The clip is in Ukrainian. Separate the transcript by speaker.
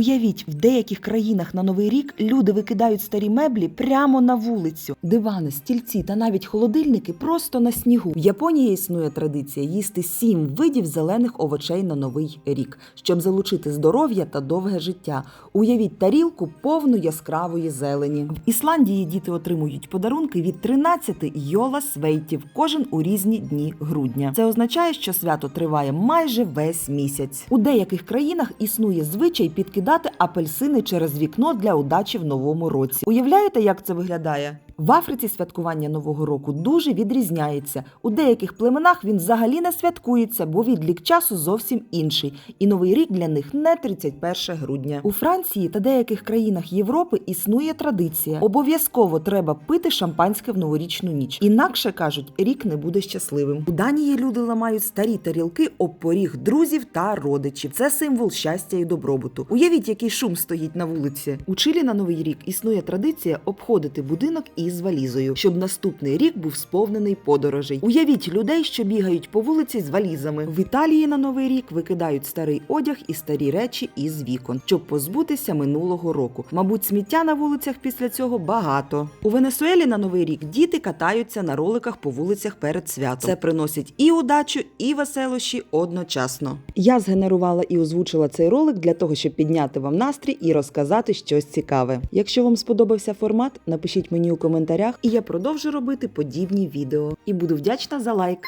Speaker 1: Уявіть, в деяких країнах на новий рік люди викидають старі меблі прямо на вулицю. Дивани, стільці та навіть холодильники просто на снігу. В Японії існує традиція їсти сім видів зелених овочей на новий рік, щоб залучити здоров'я та довге життя. Уявіть тарілку повну яскравої зелені. В Ісландії діти отримують подарунки від 13 йола свейтів, кожен у різні дні грудня. Це означає, що свято триває майже весь місяць. У деяких країнах існує звичай підкидати апельсини через вікно для удачі в новому році. Уявляєте, як це виглядає? В Африці святкування Нового року дуже відрізняється. У деяких племенах він взагалі не святкується, бо відлік часу зовсім інший. І новий рік для них не 31 грудня. У Франції та деяких країнах Європи існує традиція. Обов'язково треба пити шампанське в новорічну ніч. Інакше кажуть, рік не буде щасливим. У Данії люди ламають старі тарілки об поріг друзів та родичів. Це символ щастя і добробуту. Уявіть, який шум стоїть на вулиці. У Чилі на новий рік існує традиція обходити будинок із валізою, щоб наступний рік був сповнений подорожей. Уявіть людей, що бігають по вулиці з валізами. В Італії на новий рік викидають старий одяг і старі речі із вікон, щоб позбутися минулого року. Мабуть, сміття на вулицях після цього багато. У Венесуелі на новий рік діти катаються на роликах по вулицях перед святом. Це приносить і удачу, і веселощі одночасно. Я згенерувала і озвучила цей ролик для того, щоб підняти вам настрій і розказати щось цікаве. Якщо вам сподобався формат, напишіть мені у коментарях, і я продовжу робити подібні відео. І буду вдячна за лайк.